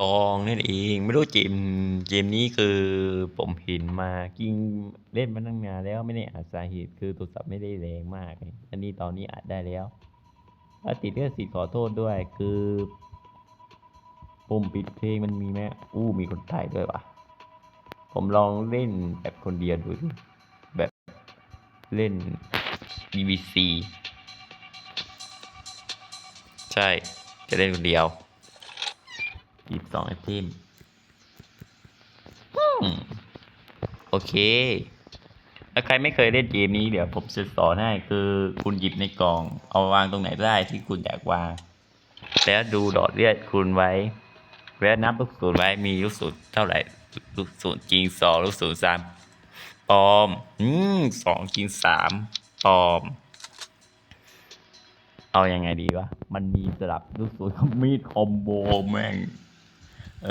ตองนั่นเอง ไม่รู้เกมเกมนี้คือผมเห็นมาจริงเล่นมาตั้งนานแล้วไม่ได้อาสาเหตุคือโทรศัพท์ไม่ได้แรงมาก อันนี้ตอนนี้อัดได้แล้วแล้วติดเรื่องสิขอโทษด้วยคือปุ่มปิดเพลงมันมีไหมอู้มีคนถ่ายด้วยวะผมลองเล่นแบบคนเดียวดูดิแบบเล่น BBC ใช่จะเล่นคนเดียว หยิบสองไอเทมโอเค ถ้าใครไม่เคยเล่นเกมนี้เดี๋ยวผมจะสอนให้คือคุณหยิบในกล่อง เอาวางตรงไหนได้ที่คุณอยากวาง แล้วดูดอดเลือดคุณไว้แล้วนับลูกศูนย์ไว้มีลูกศูนย์เท่าไหร่ลูกศูนย์จริงสองลูกศูนย์สามปลอม อืมสองจริงสามปลอม เอาอยังไงดีวะ มันมีสลับลูกศูนย์กับมีดคอมโบแม่ง เอ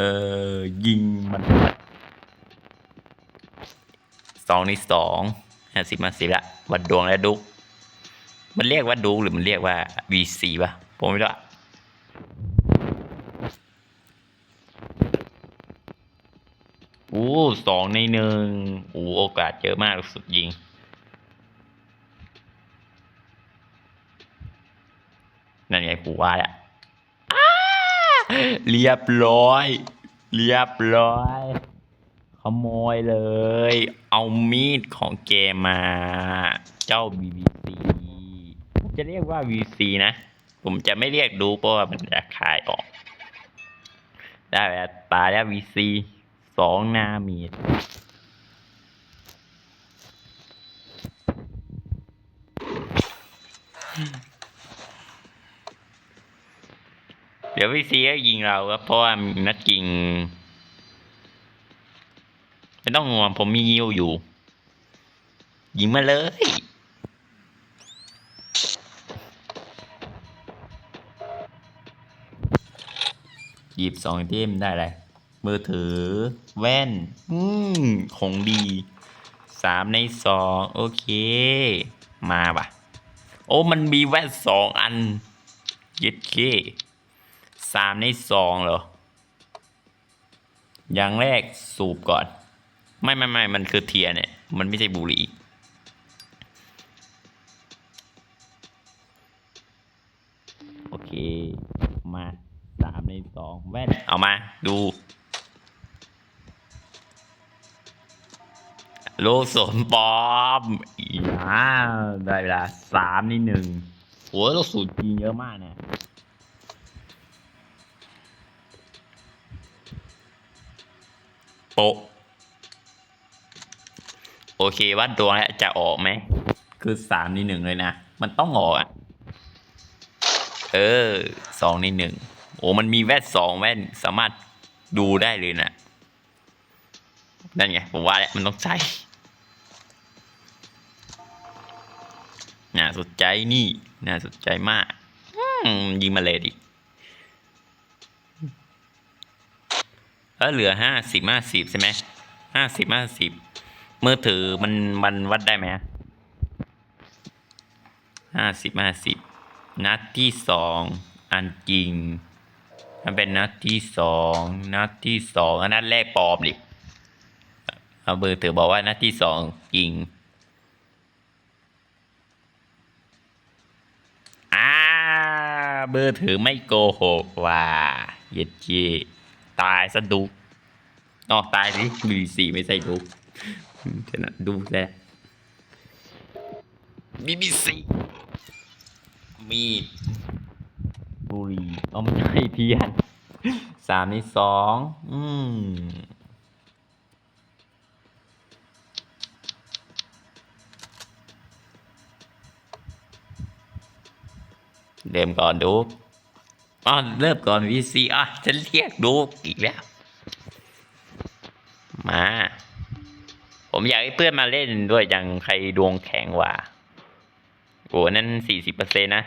อยิงมันสองในสองห้าสิบมาสิบละวัดดวงและดุก มันเรียกว่าดุกหรือมันเรียกว่า VC ป่ะ ผมไม่รู้อะโอ้สองในหนึ่งโอ้โอกาสเยอะมากสุดยิง นั่นไงกูว่าแล้วอ้า เรียบร้อย เรียบร้อย ขโมยเลย เอามีดของแกมา เจ้า BBC ผมจะเรียกว่า VC นะ ผมจะไม่เรียกดูเพราะว่ามันจะคายออก ได้แบบตาแล้ว VC สองนามีด เดี๋ยวพี่ซีก็ยิงเราครับเพราะว่านัดยิงไม่ต้องห่วงผมมียิวอยู่ ยิงมาเลย หยิบสองเทมได้เลยมือถือ แว่น อืมของดีสามในสองโอเค มาปะโอ้ มันมีแว่นสองอันย็ดเค สามในสองเหรอ อย่างแรกสูบก่อน ไม่ไม่ไม่มันคือเทียร์เนี่ย มันไม่ใช่บุหรี่โอเค มาสามในสองแว่น เอามาดูโลกสมปอมอ่าได้เวลาสามในหนึ่งโหโลกสูตรจริงเยอะมากเนี่ย โปะโอเควัดดวงแล้วจะออกไหม คือสามในหนึ่งเลยนะ มันต้องออกอะ เออสองในหนึ่งโอ้มันมีแว่นสองแว่นสามารถดูได้เลยนะ นั่นไง ผมว่าแล้วมันต้องใช้น่าสนใจนี่ น่าสนใจมากอืมยิงมาเลยดิ แล้วเหลือห้าสิบห้าสิบใช่ไหมห้าสิบห้าสิบมือถือมันมันวัดได้ไหมห้าสิบห้าสิบนัดที่สองอันจริงมันเป็นนัดที่สองนัดที่สองอันนัดแรกปลอมดิเอามือร์ถือบอกว่านัดที่สองจริงอ่าเบอร์ถือไม่โกหกว่าเย็ดเจ ตายซะดุกอ๋อตายสิมีสี่ไม่ใช่ดุกฉะนั้นดูแลบีบีซีมีดบุรีเอาไม่ใช่เทียนสามในสองอืมเริ่มก่อนดู อ๋อเริ่มก่อน VC อะจะเรียกดูอีกแล้ว มา ผมอยากให้เพื่อนมาเล่นด้วยอย่างใครดวงแข็งว่า โอ้นั่นสี่สิบเปอร์เซ็นต์นะ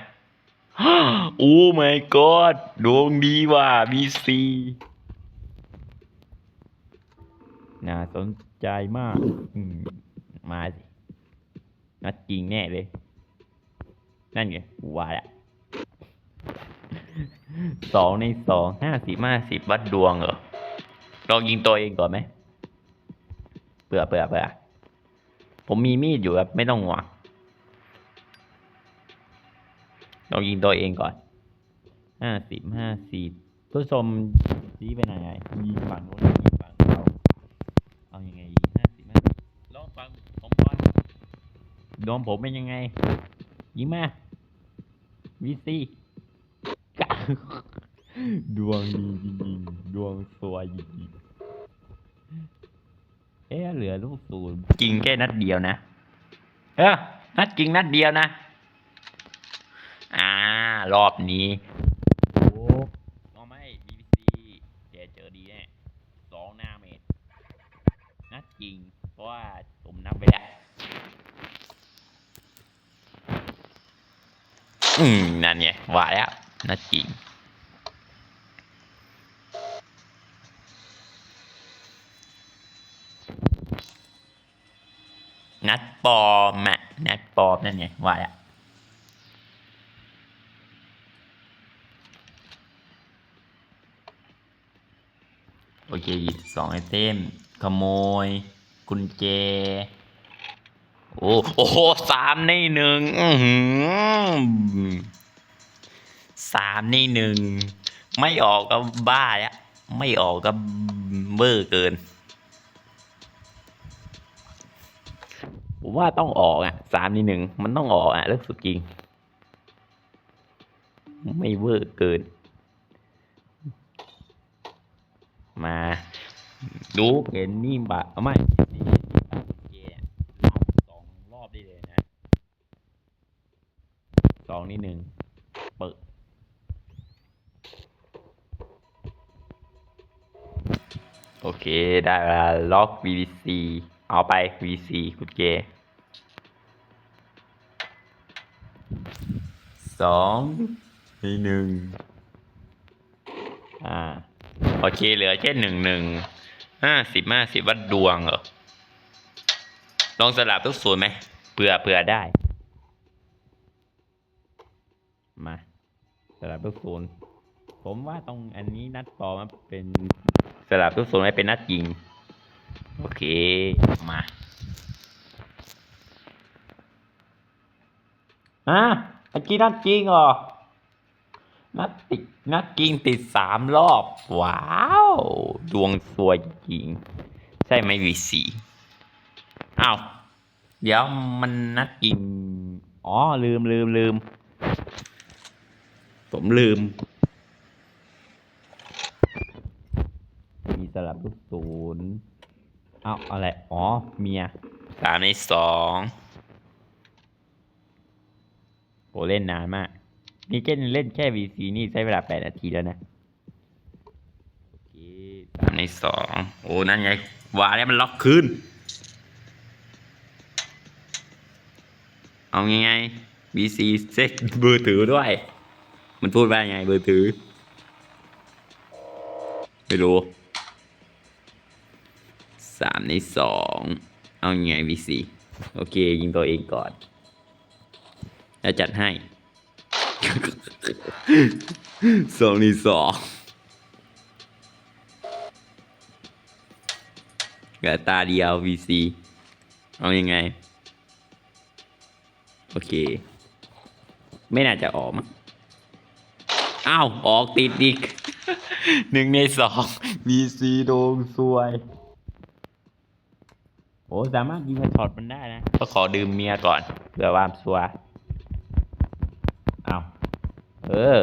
โอ้ my god ดวงดีว่ะ VC น่าสนใจมากมมาสินัดจริงแน่เลย นั่นไงว่าแล้ว สองในสองห้าสิบห้าสิบวัดดวงเหรอลองยิงตัวเองก่อนไหมเผื่อเผื่อเผื่อผมมีมีดอยู่ครับไม่ต้องห่วงลองยิงตัวเองก่อนห้าสิบห้าสิบผู้ชมชี้ไปไหนไงยิงฝั่งนู้นยิงฝั่งเราเอายังไงยิงห้าสิบห้าลองฟังผมก่อนดวงผมเป็นยังไง ยิงมาวีซี ดวงดีจริงๆ ดวงสวยจริงๆ เอ๊ะเหลือลูกศูนย์จริงแค่นัดเดียวนะ เออนัดจริงนัดเดียวนะ อ่า รอบนี้โอ้เอาไม่ BBC แกเจอดีแน่สองหน้าเมตรนัดจริง เพราะว่าผมนับไปแล้วอืม นั่นไงว่าแล้ว นัดจริงนัดปอมอะนัดปอมนั่นไงว่าแล้วโอเคหยิบสองไอเทมขโมย กุญแจ โอ้โหสามในหนึ่งอื้อ สามในหนึ่งไม่ออกก็บ้าแล้วไม่ออกก็เบอร์เกิน ผมว่าต้องออกอะสามในหนึ่งมันต้องออกอะเรื่องสุดจริง ไม่เวอร์เกิน มาดูเห็นนี่บะเอาไม่เกเนี่ยรับสองรอบได้เลยนะสองนี่หนึ่ง เคได้เวลาล็อก VC เอาไป VC คุณเกสองในหนึ่งอ่าโอเคเหลือแค่หนึ่งหนึ่งห้าสิบห้าสิบวัดดวงเหรอลองสลับทุกส่วนไหมเผื่อเผื่อได้ มาสลับทุกส่วนผมว่าตรงอันนี้นัดปอมาเป็น สลับทุกส่วนให้เป็นนัดยิง โอเค มาอะเมื่อกี้นัดจริงเหรอ นัดติดนัดจริงติดสามรอบ ว้าว ดวงสวยจริง ใช่ไหมวีสีอ้าวเดี๋ยวมันนัดจริง อ๋อ ลืมลืมลืม ผมลืม สลับลูกศูนย์เอ้าอะไร อ๋อ เมียสามในสองโหเล่นนานมาก นี่เจนเล่นแค่ VC นี่ใช้เวลาแปดนาทีแล้วนะโอเคสามในสองโอ้นั่นไงว่าแล้วมันล็อกคืนเอาไงไง VC เซ็ตเบอร์ถือด้วย มันพูดว่าไงเบอร์ถือ ไม่รู้ สามในสองเอาไง VC โอเค ยิงตัวเองก่อน แล้วจัดให้สองในสองเหลือตาเดียว VC เอายังไง โอเค ไม่น่าจะออกมั้งอ้าว ออกติดอีกหนึ่งในสอง VC โดงซวย โอ้สามารถยิงช็อตมันได้นะ ก็ขอดื่มเมียก่อนเพื่อความชัวเอาเออ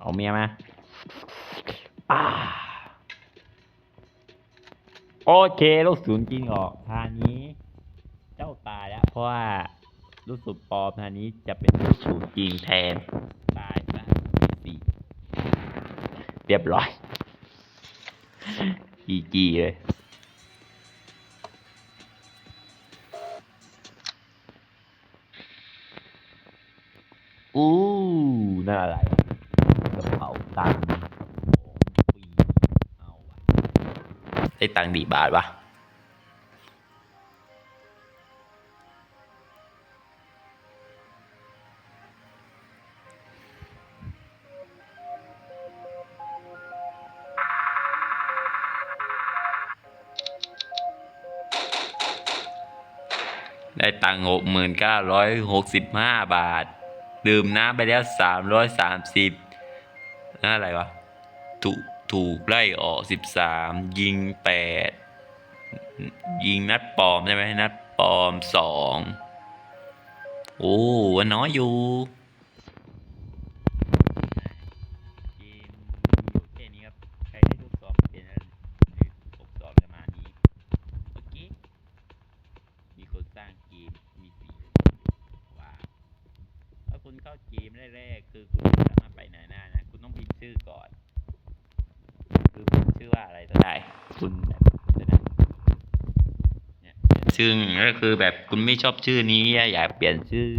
เอาเมียมาอาโอเคลูกศูนย์จริงออกทางนี้ เจ้าตายแล้ว เพราะว่าลูกสุดปอมทางนี้จะเป็นลูกศูนย์จริงแทนตายซะสี่เรียบร้อยจีจีเลย กี่บาทวะได้ตังหกหมื่นเก้าร้อยหกสิบห้าบาท ดื่มน้ำไปแล้วสามร้อยสามสิบนั่นอะไรวะถูก ถูกไล่ออกสิบสามยิงแปดยิงนัดปลอมใช่ไหมนัดปลอมสองโอ้วันน้อยอยู่เกมนี้ครับใครได้รูปต่อเป็นระบบต่อจะมานี้เมื่อกี้มีคนสร้างเกมมีปี๋ว้าถ้าคุณเข้าเกมแรกๆคือคุณไม่สามารถไปไหนได้นะ คุณต้องพิมพ์ชื่อก่อน ชื่อว่าอะไรก็ได้คุณแบบจะได้เนี่ยชื่อก็คือแบบคุณไม่ชอบชื่อนี้อยากเปลี่ยนชื่อ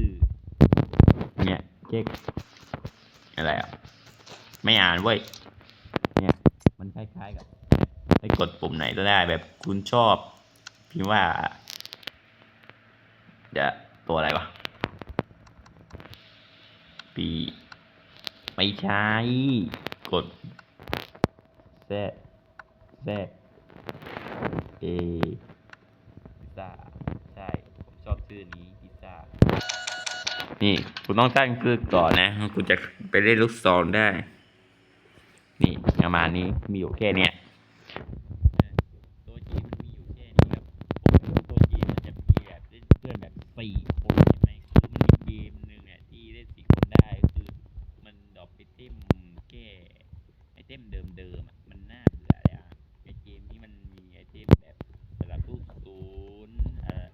เนี่ยเจ๊กอะไรอะไม่อ่านเว้ยเนี่ยมันคล้ายๆกับให้กดปุ่มไหนก็ได้ แบบคุณชอบพิมพ์ว่าจะตัวอะไรวะปีไม่ใช่กดแซ แซเอพิซซ่าใช่ ผมชอบชื่อนี้พิซซ่า นี่คุณต้องตั้งชื่อก่อนนะ คุณจะไปเล่นลูกซองได้ นี่ประมาณนี้มีอยู่แค่เนี้ย ตัวจีมันมีอยู่แค่นี้ครับผมตัวจีมันจะมีแบบเล่นเพื่อนแบบสี่คนใช่ไหมคือมันมีเกมหนึ่งอะที่เล่นสี่คนได้ก็คือ มันดรอปไอเทมแค่ไอเทมเดิมๆอะมันน่าเบื่อเลยอะไอเกมนี้มันมีไอเทมแบบสลับลูกศูนย์เอ่อ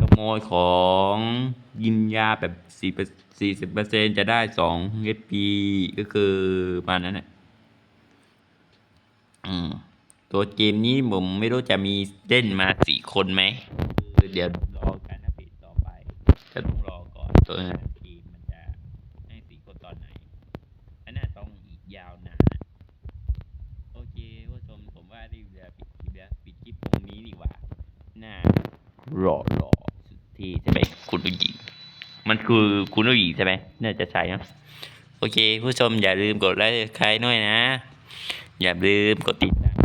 ข โมยของยินยาแบบสี่สี่สิบเปอร์เซ็นจะได้สองเอพีก็คือประมาณนั้นแหละอืมตัวเกมนี้ผมไม่รู้จะมีเล่นมาสี่คนไหมคือเดี๋ยวรอการอัปเดตต่อไป จะต้องรอก่อนตัวเกมมันจะให้สี่คนตอนไหน อันน่าต้องอีกยาวนานโอเคผู้ชมผมว่าที่เรือปิดคลิปแล้วปิดคลิปตรงนี้ดีกว่าน่ารอรอ ที่ใช่ไหมคุณผู้หญิง มันคือคุณผู้หญิงใช่ไหมน่าจะใช่นะโอเค ผู้ชมอย่าลืมกดไลค์ใครด้วยนะ อย่าลืมกดติดตาม